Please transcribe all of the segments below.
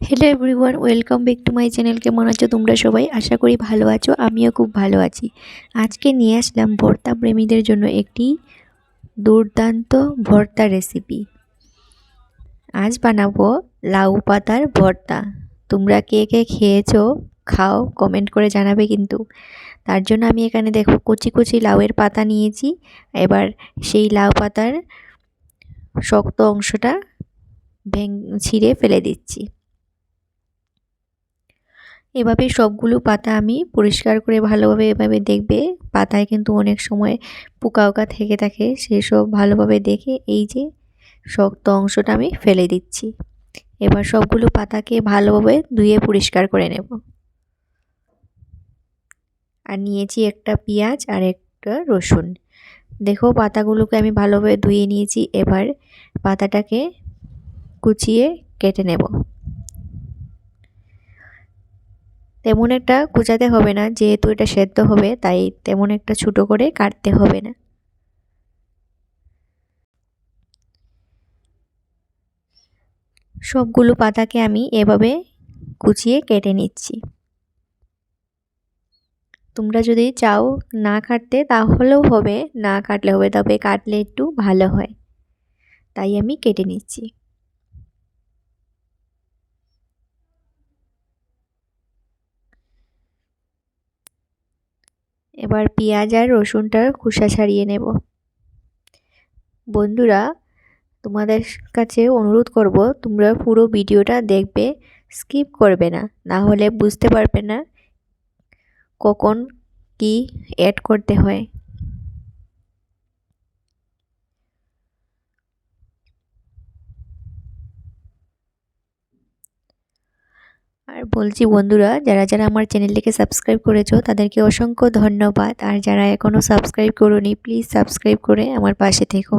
Hello everyone welcome back to my channel কেমন আছো তোমরা সবাই? আশা করি ভালো আছো, আমিও খুব ভালো আছি। আজকে নিয়ে আসলাম ভর্তা প্রেমীদের জন্য একটি দুর্দান্ত ভর্তা রেসিপি আজ বানাবো লাউ পাতার ভর্তা। তোমরা কে কে খেয়েছো, খাও কমেন্ট করে জানাবে কিন্তু। তার জন্য আমি এখানে দেখো কচি কচি লাউয়ের পাতা নিয়েছি। এবার সেই লাউ পাতার শক্ত অংশটা ভেঙ ছিঁড়ে ফেলে দিচ্ছি। এভাবে সবগুলো পাতা আমি পরিষ্কার করে ভালোভাবে এভাবে দেখবে। পাতায় কিন্তু অনেক সময় পোকা ওকা থেকে থাকে, সেসব ভালোভাবে দেখে এই যে শক্ত অংশটা আমি ফেলে দিচ্ছি। এবার সবগুলো পাতাকে ভালোভাবে ধুয়ে পরিষ্কার করে নেব। আর নিয়েছি একটা পেঁয়াজ আর একটা রসুন। দেখো পাতাগুলোকে আমি ভালোভাবে ধুয়ে নিয়েছি, এবার পাতাটাকে কুচিয়ে কেটে নেব। তেমন একটা কুচাতে হবে না, যেহেতু এটা সেদ্ধ হবে, তাই তেমন একটা ছোটো করে কাটতে হবে না। সবগুলো পাতাকে আমি এভাবে কুচিয়ে কেটে নিচ্ছি। তোমরা যদি চাও না কাটতে, তাহলেও হবে, না কাটলে হবে, তবে কাটলে একটু ভালো হয়। তাই আমি কেটে নিচ্ছি। এবার পেঁয়াজ আর রসুনটার খোসা ছাড়িয়ে নেব। বন্ধুরা, তোমাদের কাছে অনুরোধ করব, তোমরা পুরো ভিডিওটা দেখবে, স্কিপ করবে না না হলে বুঝতে পারবে না কখন কি অ্যাড করতে হয়। আর বলছি বন্ধুরা, যারা যারা আমার চ্যানেলটিকে সাবস্ক্রাইব করেছ, তাদেরকে অসংখ্য ধন্যবাদ। আর যারা এখনও সাবস্ক্রাইব করোনি, প্লিজ সাবস্ক্রাইব করে আমার পাশে থেকো।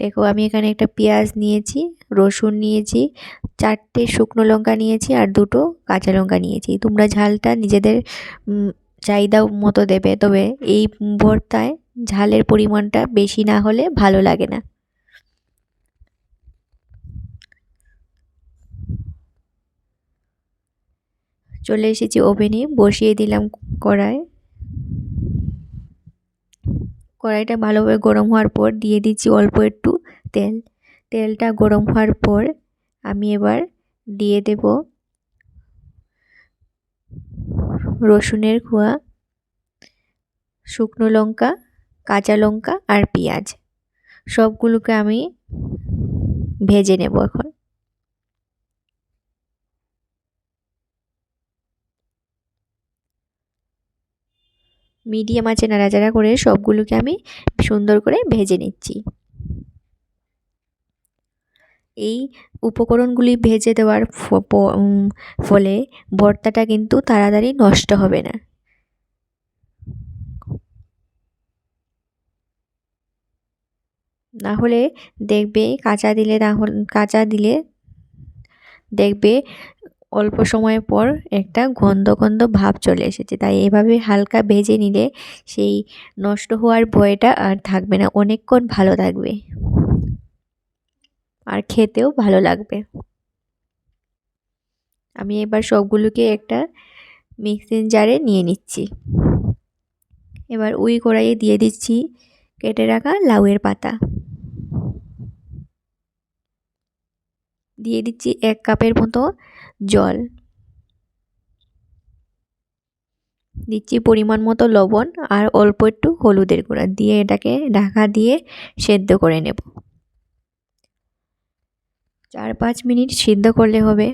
দেখো, আমি এখানে একটা পেঁয়াজ নিয়েছি, রসুন নিয়েছি, চারটে শুকনো লঙ্কা নিয়েছি আর দুটো কাঁচা লঙ্কা নিয়েছি। তোমরা ঝালটা নিজেদের চাহিদা মতো দেবে, তবে এই ভর্তায় ঝালের পরিমাণটা বেশি না হলে ভালো লাগে না। চলে এসেছি ওভেনে, বসিয়ে দিলাম কড়াই। কড়াইটা ভালোভাবে গরম হওয়ার পর দিয়ে দিচ্ছি অল্প একটু তেল। তেলটা গরম হওয়ার পর আমি এবার দিয়ে দেব রসুনের খোয়া, শুকনো লঙ্কা, কাঁচা লঙ্কা আর পেঁয়াজ। সবগুলোকে আমি ভেজে নেব এখন। মিডিয়াম আছে নাড়াচাড়া করে সবগুলোকে আমি সুন্দর করে ভেজে নিচ্ছি। এই উপকরণগুলি ভেজে দেওয়ার ফলে ভর্তাটা কিন্তু তাড়াতাড়ি নষ্ট হবে না। না হলে দেখবে কাঁচা দিলে না কাঁচা দিলে দেখবে অল্প সময় পর একটা গন্ধ গন্ধ ভাব চলে এসেছে। তাই এভাবে হালকা ভেজে নিলে সেই নষ্ট হওয়ার ভয়টা আর থাকবে না। অনেকক্ষণ ভালো থাকবে। আর খেতেও ভালো লাগবে। আমি এবার সবগুলোকে একটা মিক্সিং জারে নিয়ে নিচ্ছি। এবার উই কড়াইয়ে দিয়ে দিচ্ছি কেটে রাখা লাউয়ের পাতা। দিয়ে দিচ্ছি এক কাপের মতো জল। দিচ্ছি পরিমাণ মতো লবণ আর অল্প একটু হলুদের গুঁড়া দিয়ে এটাকে ঢাকা দিয়ে সেদ্ধ করে নেব। চার পাঁচ মিনিট সিদ্ধ করলে হবে।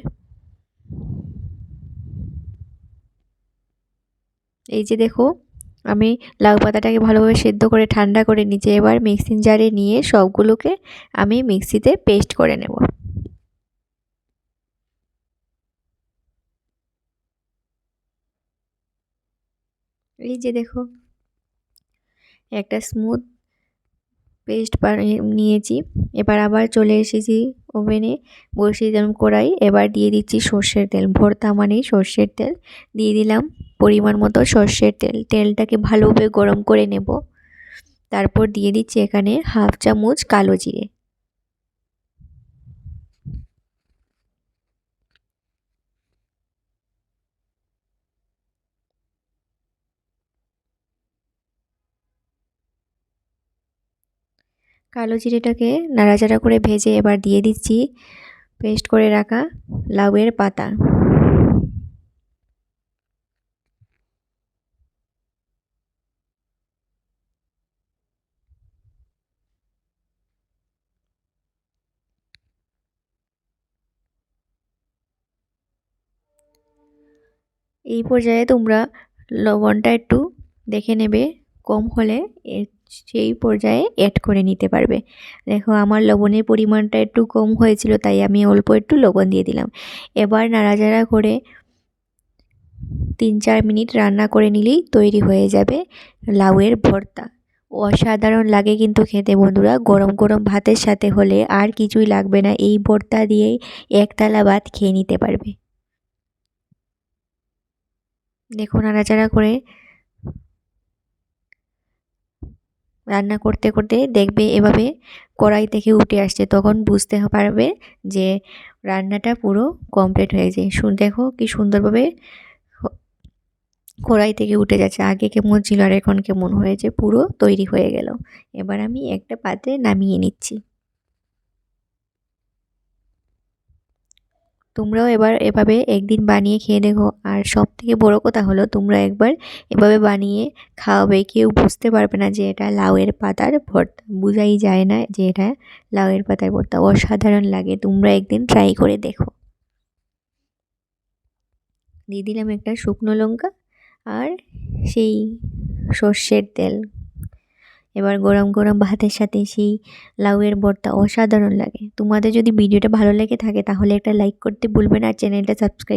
এই যে দেখো, আমি লাউ পাতাটাকে ভালোভাবে সেদ্ধ করে ঠান্ডা করে নিচে এবার মিক্সিং জারে নিয়ে সবগুলোকে আমি মিক্সিতে পেস্ট করে নেব। এই যে দেখো, একটা স্মুথ পেস্ট নিয়েছি। এবার আবার চলে এসেছি ওভেনে বসিয়ে কড়াই, এবার দিয়ে দিচ্ছি সর্ষের তেল। ভর্তা মানেই সর্ষের তেল। দিয়ে দিলাম পরিমাণ মতো সর্ষের তেল। তেলটাকে ভালোভাবে গরম করে নেব। তারপর দিয়ে দিচ্ছি এখানে হাফ চামচ কালো জিরে। কালো জিরেটাকে নাড়াচাড়া করে ভেজে এবার দিয়ে দিচ্ছি পেস্ট করে রাখা লাউয়ের পাতা। এই পর্যায়ে তোমরা লবণটা একটু দেখে নেবে, কম হলে সেই পর্যায়ে অ্যাড করে নিতে পারবে। দেখো, আমার লবণের পরিমাণটা একটু কম হয়েছিল, তাই আমি অল্প একটু লবণ দিয়ে দিলাম। এবার নাড়াচাড়া করে তিন চার মিনিট রান্না করে নিলেই তৈরি হয়ে যাবে লাউয়ের ভর্তা। অসাধারণ লাগে কিন্তু খেতে বন্ধুরা। গরম গরম ভাতের সাথে হলে আর কিছুই লাগবে না। এই ভর্তা দিয়েই একতলা ভাত খেয়ে নিতে পারবে। দেখো, নাড়াচাড়া করে রান্না করতে করতে দেখবে এভাবে কড়াই থেকে উঠে আসছে। তখন বুঝতে পারবে যে রান্নাটা পুরো কমপ্লিট হয়ে যায় দেখো কি সুন্দরভাবে কড়াই থেকে উঠে যাচ্ছে। আগে কেমন ছিল আর এখন কেমন হয়েছে পুরো তৈরি হয়ে গেল। এবার আমি একটা পাত্রে নামিয়ে নিচ্ছি। তোমরাও এবার এভাবে একদিন বানিয়ে খেয়ে দেখো। আর সব থেকে বড়ো কথা হলো, তোমরা একবার এভাবে বানিয়ে খাওয়াবে। কেউ বুঝতে পারবে না যে এটা লাউয়ের পাতার ভর্তা। বোঝাই যায় না যে এটা লাউয়ের পাতার ভর্তা। অসাধারণ লাগে। তোমরা একদিন ট্রাই করে দেখো। দিয়ে দিলাম একটা শুকনো লঙ্কা আর সেই সর্ষের তেল। এবার গরম গরম ভাতের সাথে সেই লাউয়ের ভর্তা অসাধারণ লাগে। তোমাদের যদি ভিডিওটা ভালো লেগে থাকে তাহলে একটা লাইক করতে ভুলবে না চ্যানেলটা সাবস্ক্রাইব